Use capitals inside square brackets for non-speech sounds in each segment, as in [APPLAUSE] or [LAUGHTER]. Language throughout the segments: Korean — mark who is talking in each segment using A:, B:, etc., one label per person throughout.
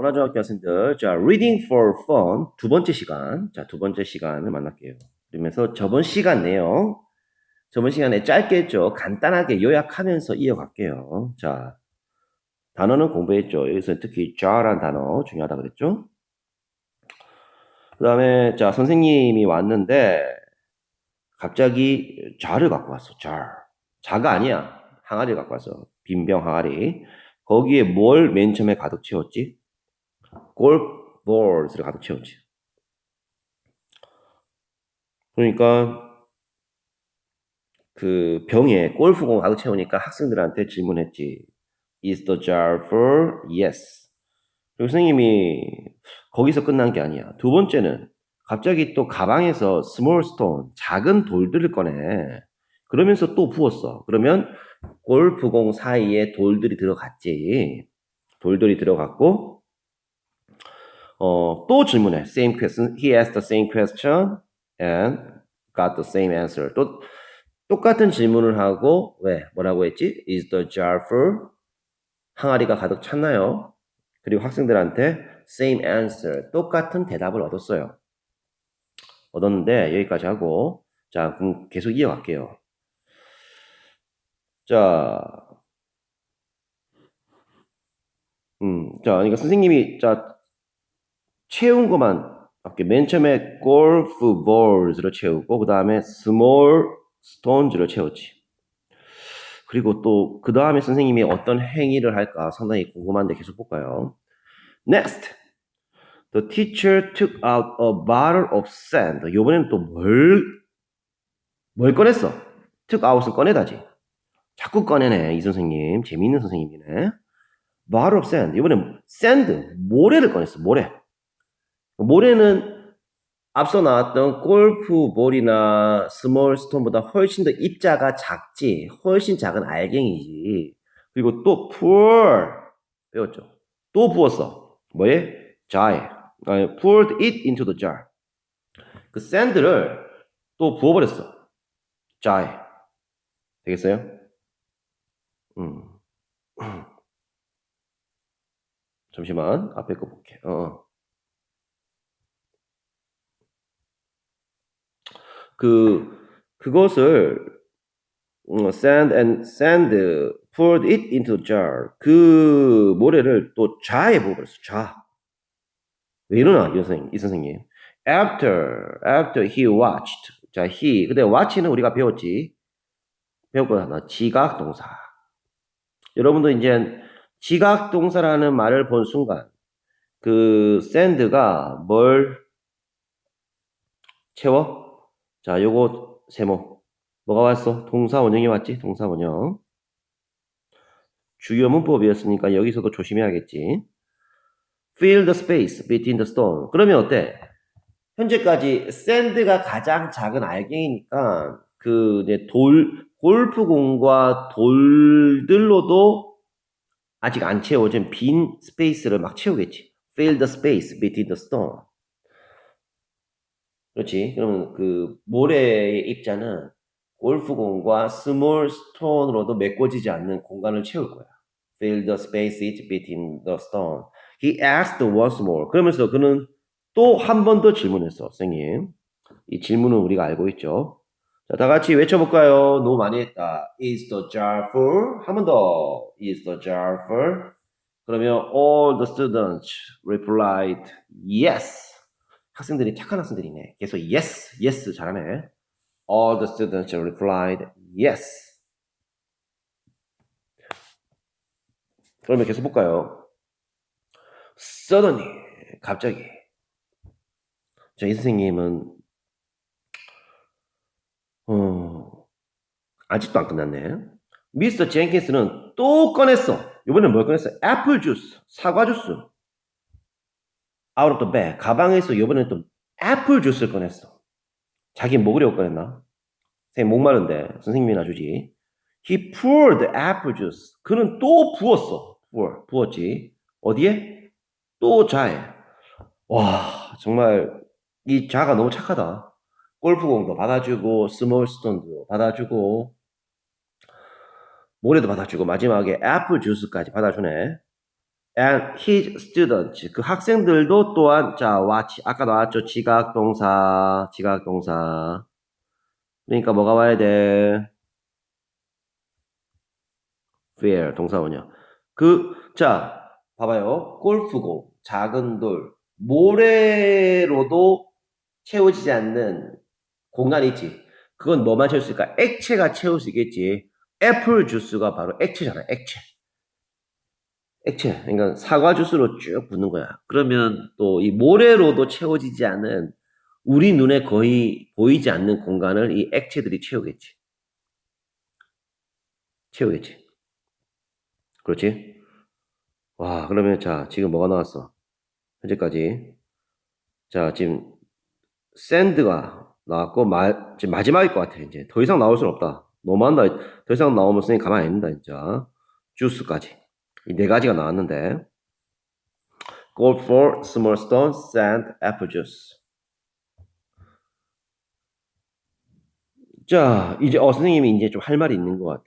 A: 원화중학교 학생들, 자, reading for fun 두 번째 시간, 자, 두 번째 시간을 만날게요. 그러면서 저번 시간 내용, 저번 시간에 짧게 했죠. 간단하게 요약하면서 이어갈게요. 자, 단어는 공부했죠. 여기서 특히 jar란 단어 중요하다 그랬죠. 그 다음에, 자, 선생님이 왔는데, 갑자기 jar을 갖고 왔어, jar. 자가 아니야. 항아리를 갖고 왔어. 빈병 항아리. 거기에 뭘 맨 처음에 가득 채웠지? 골프 볼스를 가득 채웠지. 그러니까 그 병에 골프공 가득 채우니까 학생들한테 질문했지. Is the jar full? Yes. 그리고 선생님이 거기서 끝난 게 아니야. 두 번째는 갑자기 또 가방에서 small stone, 작은 돌들을 꺼내. 그러면서 또 부었어. 그러면 골프공 사이에 돌들이 들어갔지. 돌들이 들어갔고, 어, 또 질문해. Same question. He asked the same question and got the same answer. 또 똑같은 질문을 하고 왜 뭐라고 했지? Is the jar full? 항아리가 가득 찼나요? 그리고 학생들한테 same answer. 똑같은 대답을 얻었어요. 얻었는데 여기까지 하고 자 그럼 계속 이어갈게요. 자, 음, 자, 그러니까 선생님이 자 채운 것만 이렇게 맨 처음에 골프 볼스로 채우고 그 다음에 small stones로 채웠지. 그리고 또 그 다음에 선생님이 어떤 행위를 할까 상당히 궁금한데 계속 볼까요? Next, the teacher took out a bottle of sand. 이번에는 또 뭘, 뭘 꺼냈어? took out은 꺼내다지. 자꾸 꺼내네 이 선생님 재미있는 선생님이네. bottle of sand. 이번엔 sand 모래를 꺼냈어 모래. 모래는 앞서 나왔던 골프볼이나 스몰 스톤보다 훨씬 더 입자가 작지, 훨씬 작은 알갱이지. 그리고 또 pour 배웠죠. 또 부었어. 뭐에? jar에. 아니, poured it into the jar. 그 샌드를 또 부어버렸어. jar에. 되겠어요? 음. [CLEARS THROAT] 잠시만 앞에 거 볼게. 어, 어. 그 그것을 음, sand and sand poured it into jar. 그 모래를 또 자에 부어버렸어. 자. 왜 이러나 이 선생님, 이 선생님. After after he watched. 자, he. 근데 watch는 우리가 배웠지. 배웠거나 지각 동사. 여러분도 이제 지각 동사라는 말을 본 순간 그 sand가 뭘 채워? 자, 요거 세모. 뭐가 왔어? 동사 원형이 왔지? 동사 원형. 주요 문법이었으니까 여기서도 조심해야겠지. Fill the space between the stone. 그러면 어때? 현재까지 샌드가 가장 작은 알갱이니까 그 돌 골프공과 돌들로도 아직 안 채워진 빈 스페이스를 막 채우겠지. Fill the space between the stone. 그렇지. 그러면 그 모래의 입자는 골프공과 스몰 스톤으로도 메꿔지지 않는 공간을 채울 거야. Fill the space between the stone. He asked once more. 그러면서 그는 또 한 번 더 질문했어, 선생님. 이 질문은 우리가 알고 있죠. 자, 다 같이 외쳐볼까요? 너무 많이 했다. Is the jar full? 한 번 더. Is the jar full? 그러면 all the students replied yes. 학생들이 착한 학생들이네. 계속 yes, yes 잘하네. All the students replied yes. 그러면 계속 볼까요? Suddenly, 갑자기. 자, 이 선생님은 어, 아직도 안 끝났네. 미스터 젠킨스는 또 꺼냈어. 이번엔 뭘 꺼냈어? 애플 주스, 사과 주스. Out of the bag. 가방에서 이번엔 또 애플 주스를 꺼냈어. 자기 먹으려고 꺼냈나? 선생님 목마른데 선생님이나 주지. He poured apple juice. 그는 또 부었어. pour, 부었지. 어디에? 또 자에. 와, 정말 이 자가 너무 착하다. 골프공도 받아주고 스몰 스톤도 and his students 그 학생들도 또한 자 watch 아까 나왔죠. 지각 동사 지각 동사. 그러니까 뭐가 와야 돼? where 동사원이요. 그자 봐봐요. 골프공 작은 돌. 모래로도 채워지지 않는 공간이 있지. 그건 뭐만 채울 수 있을까? 액체가 채울 수 있겠지. 애플 주스가 바로 액체잖아 액체 액체. 그러니까 사과 주스로 쭉 붓는 거야. 그러면 또 이 모래로도 채워지지 않은 우리 눈에 거의 보이지 않는 공간을 이 액체들이 채우겠지. 채우겠지. 그렇지? 와, 그러면 자, 지금 뭐가 나왔어? 현재까지. 자, 지금 샌드가 나왔고 마, 지금 마지막일 것 같아. 이제 더 이상 나올 수는 없다. 너무 한다. 더 이상 나오면 선생님 가만히 안 있는다, 진짜. 주스까지. 이 네 가지가 나왔는데 Gold for small stone, sand, apple juice. 자, 이제 어 선생님이 이제 좀 할 말이 있는 것 같아.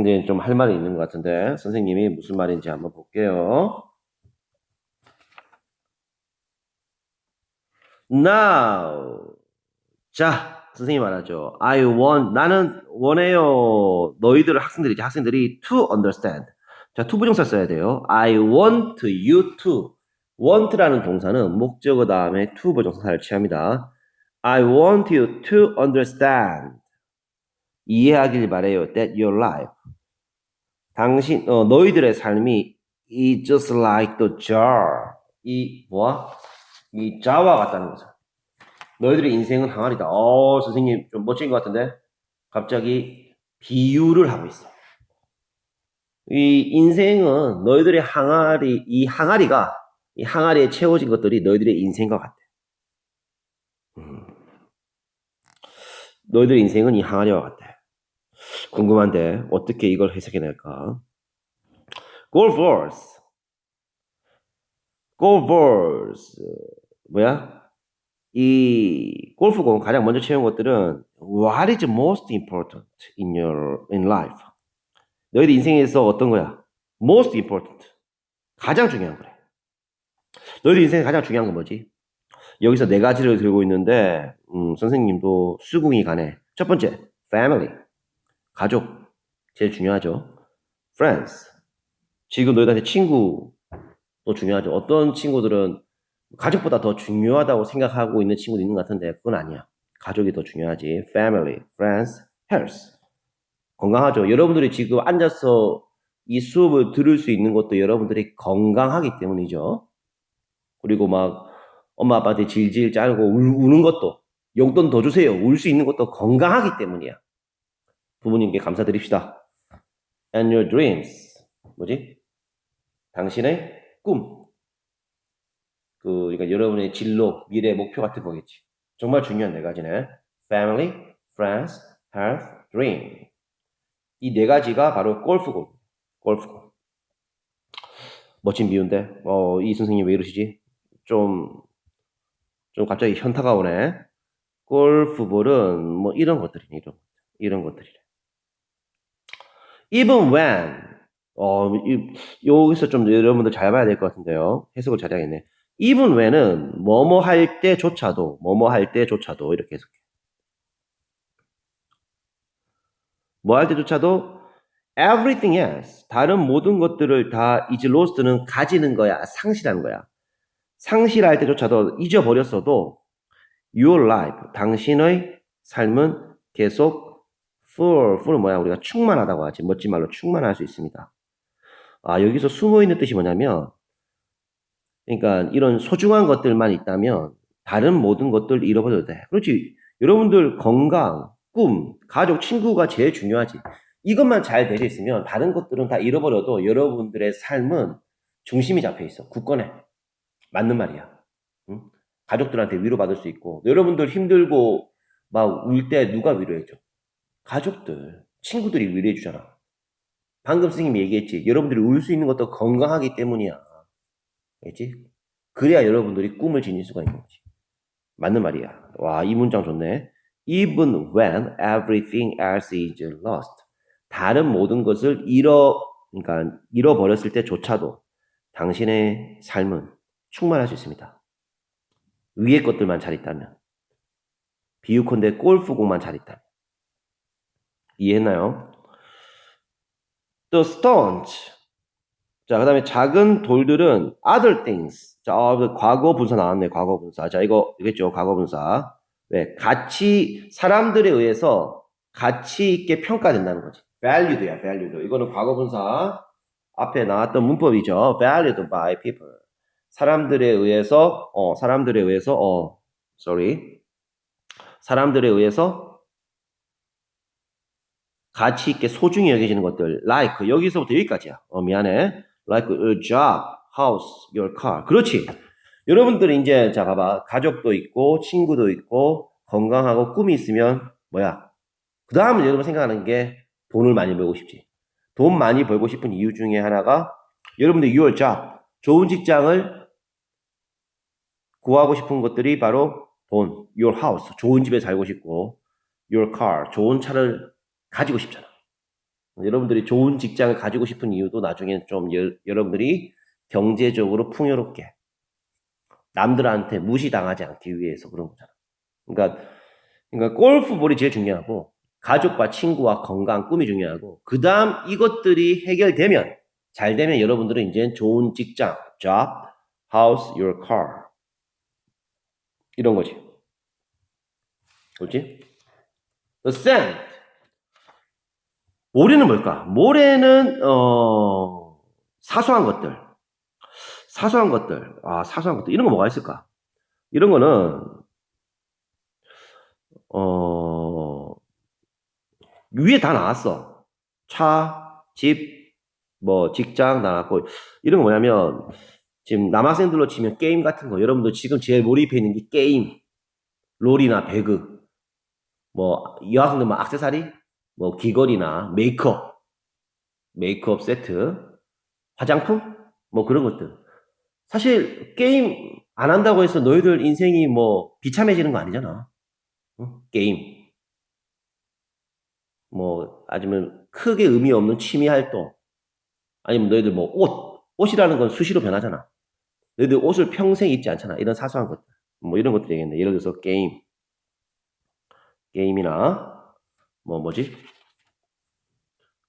A: 이제 좀 할 말이 있는 것 같은데 선생님이 무슨 말인지 한번 볼게요. Now, 자, 선생님 말하죠. I want, 나는 원해요. 너희들 학생들이지, 학생들이 to understand. 자, to 부정사 써야 돼요. I want you to. want라는 동사는 목적어 다음에 to 부정사를 취합니다. I want you to understand. 이해하길 바래요. That your life. 당신, 어, 너희들의 삶이 is just like the jar. 이, 뭐야? 이 자와 같다는 거죠. 너희들의 인생은 항아리다. 어, 선생님 좀 멋진 것 같은데? 갑자기 비유를 하고 있어. 이 인생은 너희들의 항아리, 이 항아리가, 이 항아리에 채워진 것들이 너희들의 인생과 같아. 음. 너희들의 인생은 이 항아리와 같아. 궁금한데, 어떻게 이걸 해석해낼까? 골퍼스. 골퍼스. 뭐야? 이 골프공 가장 먼저 채운 것들은 What is most important in your in life? 너희들 인생에서 어떤 거야? Most important. 가장 중요한 거래. 너희들 인생에 가장 중요한 건 뭐지? 여기서 네 가지를 들고 있는데 음, 선생님도 수긍이 가네. 첫 번째, family. 가족. 제일 중요하죠. friends. 지금 너희들한테 친구도 중요하죠. 어떤 친구들은 가족보다 더 중요하다고 생각하고 있는 친구도 있는 것 같은데 그건 아니야. 가족이 더 중요하지. Family, friends, health. 건강하죠. 여러분들이 지금 앉아서 이 수업을 들을 수 있는 것도 여러분들이 건강하기 때문이죠. 그리고 막 엄마 아빠한테 질질 짜고 울, 는 것도 용돈 더 주세요. 울 수 있는 것도 건강하기 때문이야. 부모님께 감사드립시다. And your dreams. 뭐지? 당신의 꿈. 그, 그러니까 여러분의 진로, 미래 목표 같은 거겠지. 정말 중요한 네 가지네. Family, Friends, Health, Dream. 이 네 가지가 바로 골프공. 골프공. 멋진 비유인데, 어, 이 선생님 왜 이러시지? 좀, 좀 갑자기 현타가 오네. 골프볼은 뭐 이런 것들이네, 이런, 이런 것들이래. Even when, 어, 이, 여기서 좀 여러분들 잘 봐야 될 것 같은데요. 해석을 잘해야겠네. Even when은 뭐뭐 할 때조차도 뭐뭐 할 때조차도 이렇게 해석해. 뭐 할 때조차도 everything else 다른 모든 것들을 다 is lost는 가지는 거야 상실하는 거야. 상실할 때조차도 잊어버렸어도 your life 당신의 삶은 계속 full full은 뭐야 우리가 충만하다고 하지 멋진 말로 충만할 수 있습니다. 아 여기서 숨어 있는 뜻이 뭐냐면 그러니까 이런 소중한 것들만 있다면 다른 모든 것들 잃어버려도 돼. 그렇지. 여러분들 건강, 꿈, 가족, 친구가 제일 중요하지. 이것만 잘 되어 있으면 다른 것들은 다 잃어버려도 여러분들의 삶은 중심이 잡혀 있어. 굳건해. 맞는 말이야. 응? 가족들한테 위로받을 수 있고 여러분들 힘들고 막 울 때 누가 위로해줘? 가족들, 친구들이 위로해 주잖아. 방금 스님이 얘기했지. 여러분들이 울 수 있는 것도 건강하기 때문이야. 알지? 그래야 여러분들이 꿈을 지닐 수가 있는 거지. 맞는 말이야. 와, 이 문장 좋네. Even when everything else is lost. 다른 모든 것을 잃어, 그러니까 잃어버렸을 때조차도 당신의 삶은 충만할 수 있습니다. 위의 것들만 잘 있다면. 비유컨대 골프공만 잘 있다면. 이해했나요? The stones. 자, 그 다음에 작은 돌들은 other things. 자, 어, 과거 분사 나왔네, 과거 분사. 자, 이거, 이겠죠, 과거 분사. 왜? 가치, 사람들에 의해서 가치 있게 평가된다는 거지. valued야, valued. 이거는 과거 분사. 앞에 나왔던 문법이죠. valued by people. 사람들에 의해서, 어, 사람들에 의해서, 어, sorry. 사람들에 의해서 가치 있게 소중히 여겨지는 것들. like, 여기서부터 여기까지야. 어, 미안해. Like a job, house, your car. 그렇지. 여러분들이 이제, 자, 봐봐. 가족도 있고, 친구도 있고, 건강하고 꿈이 있으면, 뭐야. 그 다음은 여러분 생각하는 게 돈을 많이 벌고 싶지. 돈 많이 벌고 싶은 이유 중에 하나가 여러분들 your job, 좋은 직장을 구하고 싶은 것들이 바로 돈, your house, 좋은 집에 살고 싶고, your car, 좋은 차를 가지고 싶잖아. 여러분들이 좋은 직장을 가지고 싶은 이유도 나중에 좀 여, 여러분들이 경제적으로 풍요롭게 남들한테 무시당하지 않기 위해서 그런 거잖아. 그러니까, 그러니까 골프볼이 제일 중요하고 가족과 친구와 건강, 꿈이 중요하고 그 다음 이것들이 해결되면 잘 되면 여러분들은 이제 좋은 직장, job, house, your car 이런 거지. 그렇지? The sand. 모래는 뭘까? 모래는 어 사소한 것들. 사소한 것들. 아, 사소한 것들. 이런 거 뭐가 있을까? 이런 거는 어 위에 다 나왔어. 차, 집, 뭐 직장 나왔고 이런 거 뭐냐면 지금 남학생들로 치면 게임 같은 거 여러분들 지금 제일 몰입해 있는 게 게임, 롤이나 배그, 뭐 여학생들 뭐 악세사리, 뭐 귀걸이나 메이크업, 메이크업 세트, 화장품, 뭐 그런 것들. 사실 게임 안 한다고 해서 너희들 인생이 뭐 비참해지는 거 아니잖아. 응? 게임. 뭐 아니면 크게 의미 없는 취미 활동. 아니면 너희들 뭐 옷, 옷이라는 건 수시로 변하잖아. 너희들 옷을 평생 입지 않잖아. 이런 사소한 것들. 뭐 이런 것도 되겠네. 예를 들어서 게임. 게임이나 뭐 뭐지?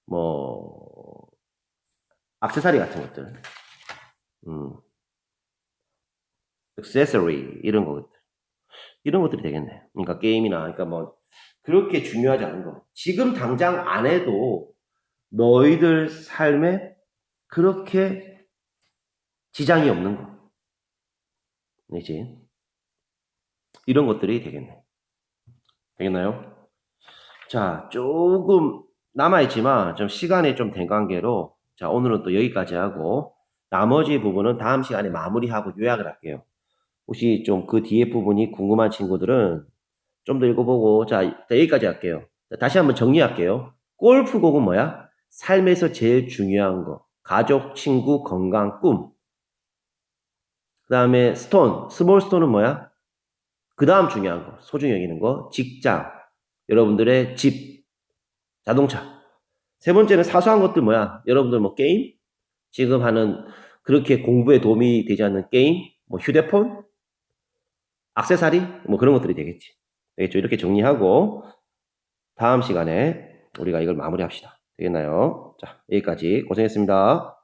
A: 뭐 액세서리 같은 것들. 음. 액세서리 이런 것들. 이런 것들이 되겠네. 그러니까 게임이나 그러니까 뭐 그렇게 중요하지 않은 거. 지금 당장 안 해도 너희들 삶에 그렇게 지장이 없는 거. 이지 이런 것들이 되겠네. 되겠나요? 자, 조금 남아있지만 좀 시간이 좀 된 관계로 자, 오늘은 또 여기까지 하고 나머지 부분은 다음 시간에 마무리하고 요약을 할게요. 혹시 좀 그 뒤에 부분이 궁금한 친구들은 좀 더 읽어보고 자, 여기까지 할게요. 자, 다시 한번 정리할게요. 골프곡은 뭐야? 삶에서 제일 중요한 거. 가족, 친구, 건강, 꿈. 그 다음에 스톤, 스몰 스톤은 뭐야? 그 다음 중요한 거, 소중히 여기는 거, 직장, 여러분들의 집, 자동차. 세 번째는 사소한 것들 뭐야? 여러분들 뭐 게임? 지금 하는 그렇게 공부에 도움이 되지 않는 게임? 뭐 휴대폰? 악세사리? 뭐 그런 것들이 되겠지. 되겠죠? 이렇게 정리하고 다음 시간에 우리가 이걸 마무리합시다. 되겠나요? 자, 여기까지 고생했습니다.